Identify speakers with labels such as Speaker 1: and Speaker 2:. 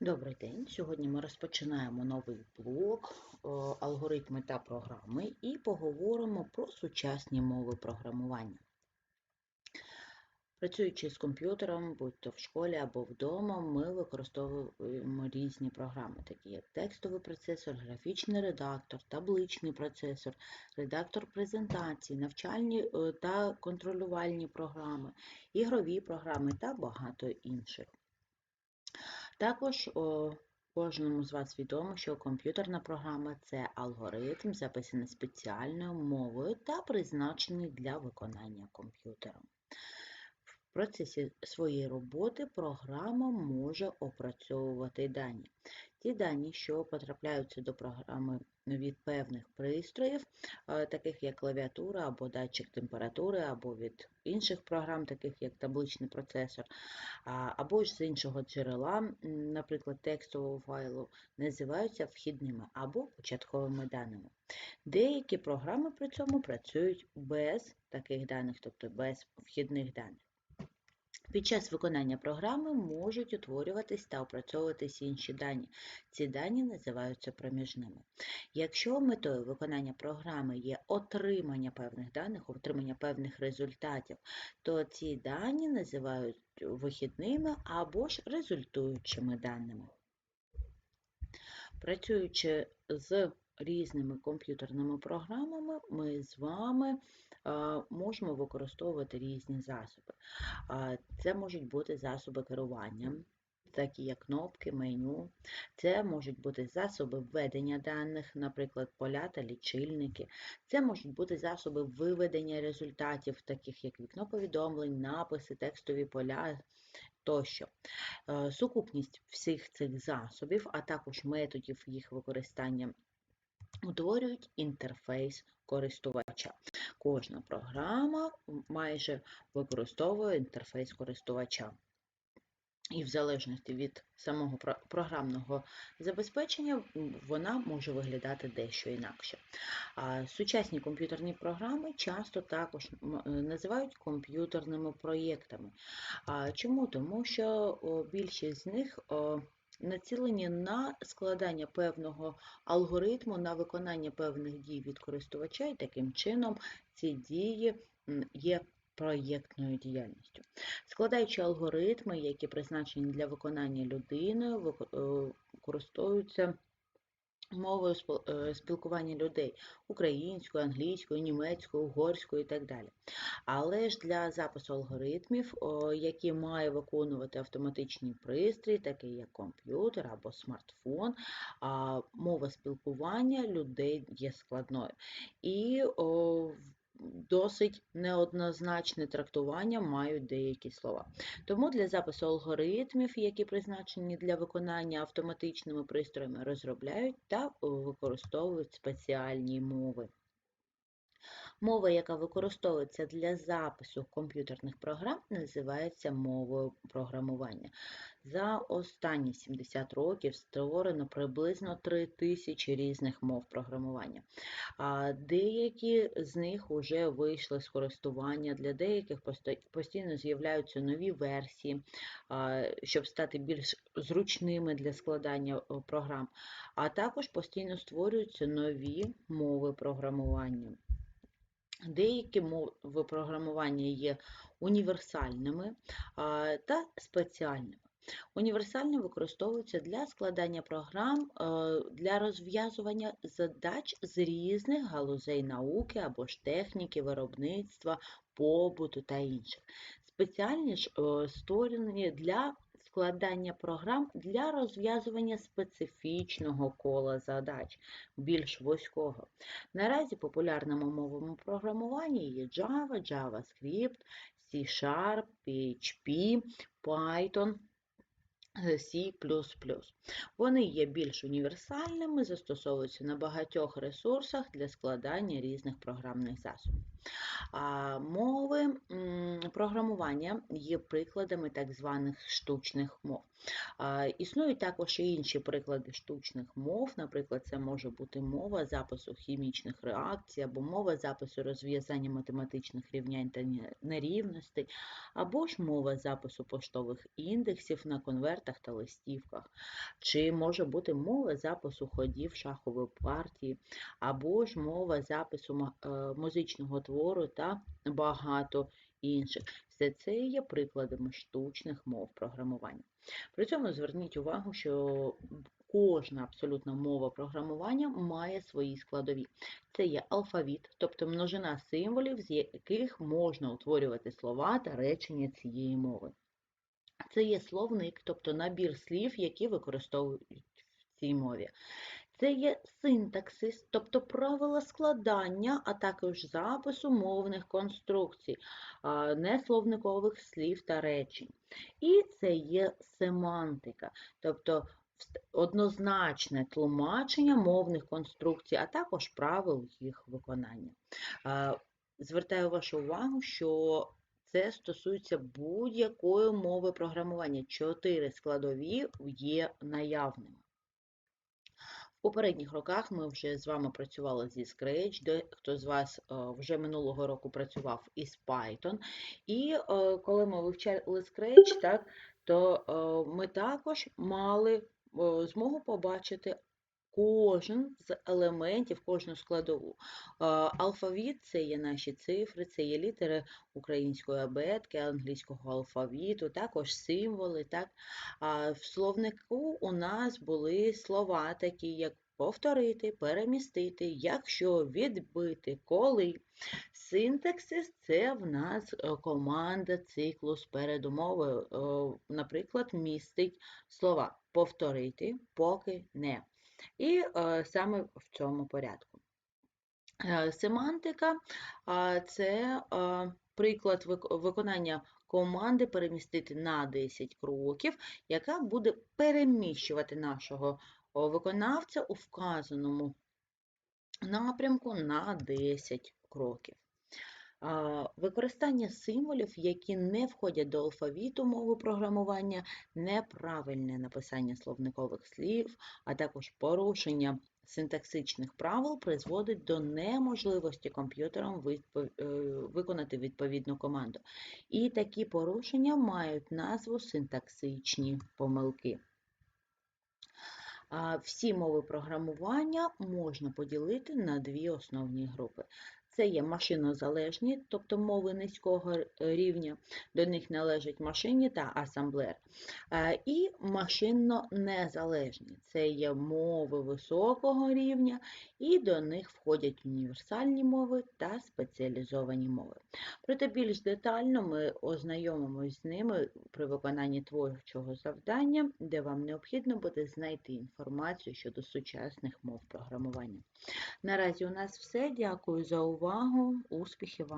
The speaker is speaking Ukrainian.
Speaker 1: Добрий день. Сьогодні ми розпочинаємо новий блок е, алгоритми та програми і поговоримо про сучасні мови програмування. Працюючи з комп'ютером, будь-то в школі або вдома, ми використовуємо різні програми, такі як текстовий процесор, графічний редактор, табличний процесор, редактор презентацій, навчальні е, та контролювальні програми, ігрові програми та багато інших. Також о, кожному з вас відомо, що комп'ютерна програма це алгоритм, записаний спеціальною мовою та призначений для виконання комп'ютером. Процесі своєї роботи програма може опрацьовувати дані. Ті дані, що потрапляються до програми від певних пристроїв, таких як клавіатура або датчик температури, або від інших програм, таких як табличний процесор, або ж з іншого джерела, наприклад, текстового файлу, називаються вхідними або початковими даними. Деякі програми при цьому працюють без таких даних, тобто без вхідних даних. Під час виконання програми можуть утворюватись та опрацьовуватись інші дані. Ці дані називаються проміжними. Якщо метою виконання програми є отримання певних даних, отримання певних результатів, то ці дані називають вихідними або ж результуючими даними. Працюючи з різними комп'ютерними програмами, ми з вами можемо використовувати різні засоби. Це можуть бути засоби керування, такі як кнопки, меню. Це можуть бути засоби введення даних, наприклад, поля та лічильники. Це можуть бути засоби виведення результатів, таких як вікно повідомлень, написи, текстові поля. Тощо. Сукупність всіх цих засобів, а також методів їх використання утворюють інтерфейс користувача. Кожна програма майже використовує інтерфейс користувача. І в залежності від самого програмного забезпечення вона може виглядати дещо інакше. Сучасні комп'ютерні програми часто також називають комп'ютерними проєктами. Чому? Тому що більшість з них націлені на складання певного алгоритму, на виконання певних дій від користувача, і таким чином ці дії є проєктною діяльністю. Складаючи алгоритми, які призначені для виконання людиною, використовуються мовою е, спілкування людей українською, англійською, німецькою, угорською і так далі. Але ж для запису алгоритмів, які має виконувати автоматичний пристрій, такий як комп'ютер або смартфон, мова спілкування людей є складною. І досить неоднозначне трактування мають деякі слова. Тому для запису алгоритмів, які призначені для виконання автоматичними пристроями, розробляють та використовують спеціальні мови. Мова, яка використовується для запису комп'ютерних програм, називається мовою програмування. За останні 70 років створено приблизно 3 тисячі різних мов програмування. Деякі з них вже вийшли з користування, для деяких постійно з'являються нові версії, щоб стати більш зручними для складання програм, а також постійно створюються нові мови програмування. Деякі мови програмування є універсальними та спеціальними. Універсальні використовуються для складання програм е, для розв'язування задач з різних галузей науки або ж техніки, виробництва, побуту та інших. Спеціальні ж е, створені для складання програм для розв'язування специфічного кола задач, більш вузького. Наразі популярними мовами програмування є Java, JavaScript, C-Sharp, PHP, Python. C++. Вони є більш універсальними, застосовуються на багатьох ресурсах для складання різних програмних засобів. Мови програмування є прикладами так званих штучних мов. Існують також і інші приклади штучних мов. Наприклад, це може бути мова запису хімічних реакцій, або мова запису розв'язання математичних рівнянь та нерівностей, або ж мова запису поштових індексів на конвертах та листівках, чи може бути мова запису ходів шахової партії, або ж мова запису е, музичного твору та багато інших. Все це є прикладами штучних мов програмування. При цьому зверніть увагу, що кожна абсолютно мова програмування має свої складові. Це є алфавіт, тобто множина символів, з яких можна утворювати слова та речення цієї мови. Це є словник, тобто набір слів, які використовують в цій мові. Це є синтаксис, тобто правила складання, а також запису мовних конструкцій, несловникових слів та речень. І це є семантика, тобто однозначне тлумачення мовних конструкцій, а також правил їх виконання. Звертаю вашу увагу, що це стосується будь-якої мови програмування. Чотири складові є наявними. Попередніх роках ми вже з вами працювали зі Scratch, дехто з вас е, вже минулого року працював із Python. І е, коли ми вивчали Scratch, так, то е, ми також мали змогу побачити кожен з елементів, кожну складову. Алфавіт це є наші цифри, це є літери української абетки, англійського алфавіту, також символи. Так? В словнику у нас були слова такі, як повторити, перемістити, якщо, відбити, коли. Синтаксис це в нас е, команда циклу з передумовою. Е, Наприклад, містить слова повторити, поки не. І е, саме в цьому порядку. Е, Семантика це приклад виконання команди перемістити на 10 кроків, яка буде переміщувати нашого виконавця у вказаному напрямку на 10 кроків. Використання символів, які не входять до алфавіту мови програмування, неправильне написання словникових слів, а також порушення синтаксичних правил призводить до неможливості комп'ютером е, виконати відповідну команду. І такі порушення мають назву синтаксичні помилки. Всі мови програмування можна поділити на дві основні групи. Це є машинозалежні, тобто мови низького рівня, до них належать машинні та асамблер. Е, І машинно-незалежні, це є мови високого рівня, і до них входять універсальні мови та спеціалізовані мови. Проте більш детально ми ознайомимось з ними при виконанні творчого завдання, де вам необхідно буде знайти інформацію щодо сучасних мов програмування. Наразі у нас все. Дякую за увагу. Успіхів вам!